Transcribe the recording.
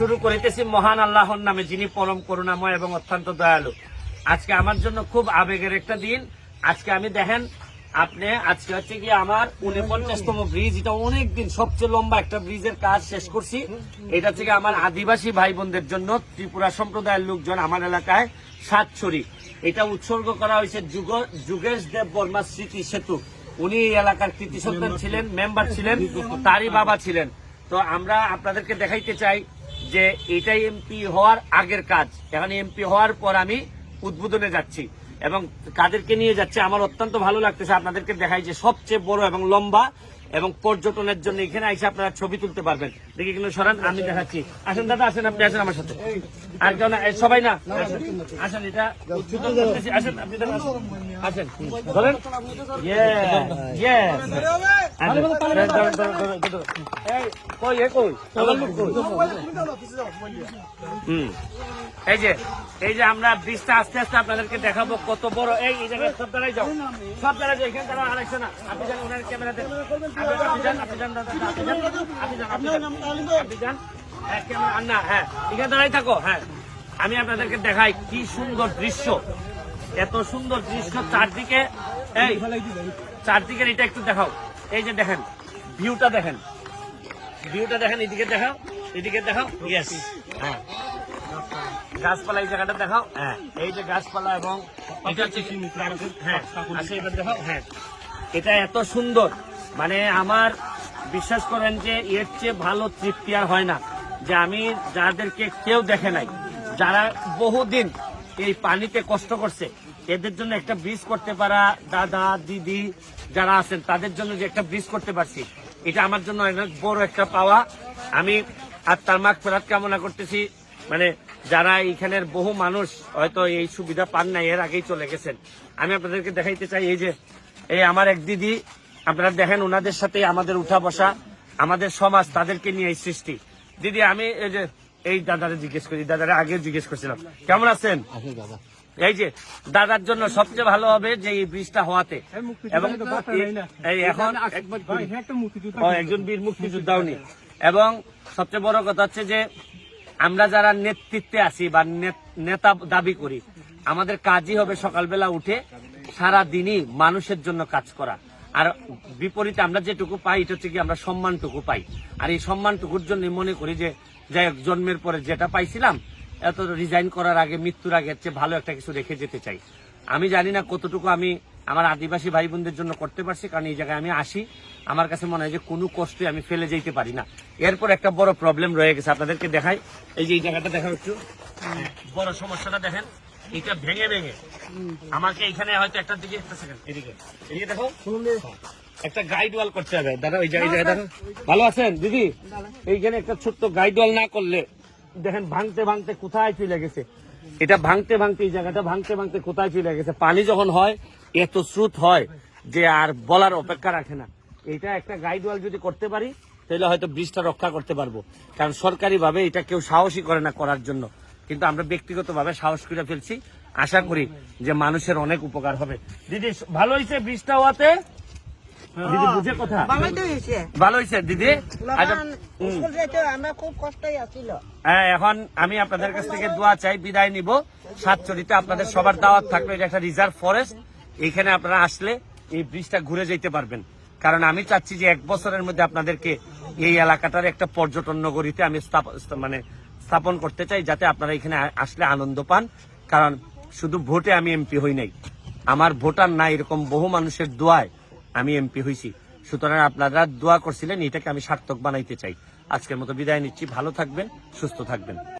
শুরু করিতেছি মহান আল্লাহর নামে, যিনি পরম করুণাময় এবং অত্যন্ত দয়ালু। আজকে আমার জন্য খুব আবেগের একটা দিন। আজকে আমি দেখেন, আপনি আজকে হচ্ছে কি আমার উনপঞ্চাশতম ব্রিজ। এটা অনেক দিন সবচেয়ে লম্বা একটা ব্রিজের কাজ শেষ করছি। এটা থেকে আমার আদিবাসী ভাই বোনদের জন্য ত্রিপুরা সম্প্রদায়ের লোকজন আমার এলাকায় সাতছড়ি এটা উৎসর্গ করা হয়েছে যুগ- যুগেশ দেব বর্মা স্মৃতি সেতু। উনি এই এলাকার কৃতি সন্তান ছিলেন, মেম্বার ছিলেন, তারই বাবা ছিলেন। তো আমরা আপনাদেরকে দেখাইতে চাই যে এটাই এমপি হওয়ার আগের কাজ। এখন এমপি হওয়ার পর আমি উদ্বোধনে যাচ্ছি এবং কাদেরকে নিয়ে যাচ্ছে আমার অত্যন্ত ভালো লাগতেছে। আপনাদেরকে দেখাই যে সবচেয়ে বড় এবং লম্বা এবং পর্যটনের জন্য এখানে এসে আপনারা ছবি তুলতে পারবেন। দেখি কিন্তু সরান আমি দেখাচ্ছি। আসেন দাদা আসেন আপনি আসেন আমার সাথে। আর কেউ না সবাই না আসেন, এটা আসেন আপনি। আসেন। ধরেন। এই, যে এই যে আমরা ব্রিজটা আস্তে আস্তে আপনাদেরকে দেখাবো কত বড়। এই জায়গায় সব দাঁড়াই যাও। সব দাঁড়াই যাও এখানে দাঁড়াও আরেকশো না। আপনি যান ওনার ক্যামেরা আপনি- আপনি যান আপনি যান দাদা, আপনি যান আপনি যান আপনি যান। হ্যাঁ ক্যামেরা না হ্যাঁ। এখানে দাঁড়াই থাকো হ্যাঁ। আমি আপনাদেরকে দেখাই কি সুন্দর দৃশ্য। এত সুন্দর দৃশ্য চারদিকে। এই চারদিকের এটা একটু দেখাও। এই যে দেখেন ভিউটা দেখেন। ভিউটা দেখেন এদিকে দেখাও এদিকে দেখাও। ইয়েস হ্যাঁ। গাছপালা এই জায়গাটা দেখাও। হ্যাঁ। এই যে গাছপালা এবং এটা হচ্ছে হ্যাঁ আচ্ছা এবার দেখাও। হ্যাঁ। এটা এত সুন্দর। মানে আমার বিশ্বাস করেন যে এর চেয়ে ভালো তৃপ্তি আর হয় না। যে আমি যাদেরকে কেউ দেখে নাই যারা বহুদিন এই পানিতে কষ্ট করছে এদের জন্য একটা ব্রিজ করতে পারা দাদা, দিদি যারা আছেন, তাদের জন্য যে একটা ব্রিজ করতে পারছি, এটা আমার জন্য অনেক বড় একটা পাওয়া। আমি আর তার মাক ফেরাত কামনা করতেছি মানে যারা এইখানের বহু মানুষ হয়তো এই সুবিধা পান নাই, এর আগেই চলে গেছেন। আমি আপনাদেরকে দেখাইতে চাই, এই যে, এই আমার এক দিদি, আপনারা দেখেন ওনাদের সাথে আমাদের উঠা বসা, আমাদের সমাজ তাদেরকে নিয়ে এই সৃষ্টি। দিদি, আমি এই যে, এই দাদারে জিজ্ঞেস করি, দাদারে আগে জিজ্ঞেস করছিলাম, কেমন আছেন? এই যে দাদার জন্য সবচেয়ে ভালো হবে যে এই ব্রিজটা হওয়াতে। এবং এখন একজন বীর মুক্তিযোদ্ধা উনি এবং সবচেয়ে বড় কথা হচ্ছে যে আমরা যারা নেতৃত্বে আছি বা নেতা দাবি করি আমাদের কাজই হবে সকালবেলা উঠে সারা দিনই মানুষের জন্য কাজ করা। আর বিপরীতে আমরা যেটুকু পাই এটা হচ্ছে কি আমরা সম্মানটুকু পাই। আর এই সম্মানটুকুর জন্য মনে করি যে যাই জন্মের পরে যেটা পাইছিলাম এত রিজাইন করার আগে, মৃত্যুর আগে চেয়ে ভালো একটা কিছু রেখে যেতে চাই। আমি জানি না কতটুকু আমি আমার আদিবাসী ভাই বোনদের জন্য করতে পারছি, কারণ এই জায়গায় আমি আসি। আমার কাছে মনে হয় যে কোনো কষ্টে আমি ফেলে যেতে পারি না। এরপর একটা বড় প্রবলেম রয়ে গেছে আপনাদেরকে দেখাই। এই যে এই জায়গাটা দেখা একটু। বড় সমস্যাটা দেখেন, এটা ভেঙে ভেঙে। আমাকে এখানে হয়তো একটা দিকে, একটা সেকেন্ড এদিকে। এদিকে দেখো। একটা গাইড ওয়াল করতে হবে। দাদা, ওই জায়গায় দেখো। ভালো আছেন, দিদি? এইখানে একটা ছোট্ট গাইড ওয়াল না করলে দেখেন ভাঙতে ভাঙতে কোথায় চলে গেছে। এটা ভাঙতে ভাঙতে এই জায়গাটা ভাঙতে ভাঙতে কোথায় চলে গেছে। পানি যখন হয়, এত স্রোত হয় যে আর বলার অপেক্ষা রাখে না। এটা একটা গাইড ওয়াল যদি করতে পারি, তাহলে হয়তো ব্রিজটা রক্ষা করতে পারব। কারণ সরকারি ভাবে এটা কেউ সাহসী করে না করার জন্য। কিন্তু আমরা ব্যক্তিগত ভাবে সাহস করে ফেলছি। আশা করি যে মানুষের অনেক উপকার হবে। দিদি, ভালো হয়েছে ব্রিজটা হওয়াতে? দিদি বুঝে কথা? ভালো হয়েছে দিদি? আচ্ছা, আমরা খুব কষ্টই আছিল হ্যাঁ এখন আমি আপনাদের কাছ থেকে দোয়া চাই বিদায় নিব। সাতচরিতে আপনাদের সবার দাওয়াত থাকবে এটা একটা রিজার্ভ ফরেস্ট। এইখানে আপনারা আসলে এই ব্রিজটা ঘুরে যেতে পারবেন। কারণ আমি চাচ্ছি যে এক বছরের মধ্যে আপনাদেরকে এই এলাকাটার একটা পর্যটন নগরীতে আমি মানে স্থাপন করতে চাই যাতে আপনারা এখানে আসলে আনন্দ পান। কারণ শুধু ভোটে আমি এমপি হই নাই। আমার ভোটার না এরকম বহু মানুষের দোয়ায়। আমি এমপি হয়েছি সুতরাং আপনারা দোয়া করছিলেন, এটাকে আমি সার্থক বানাইতে চাই। আজকের মতো বিদায় নিচ্ছি। ভালো থাকবেন, সুস্থ থাকবেন।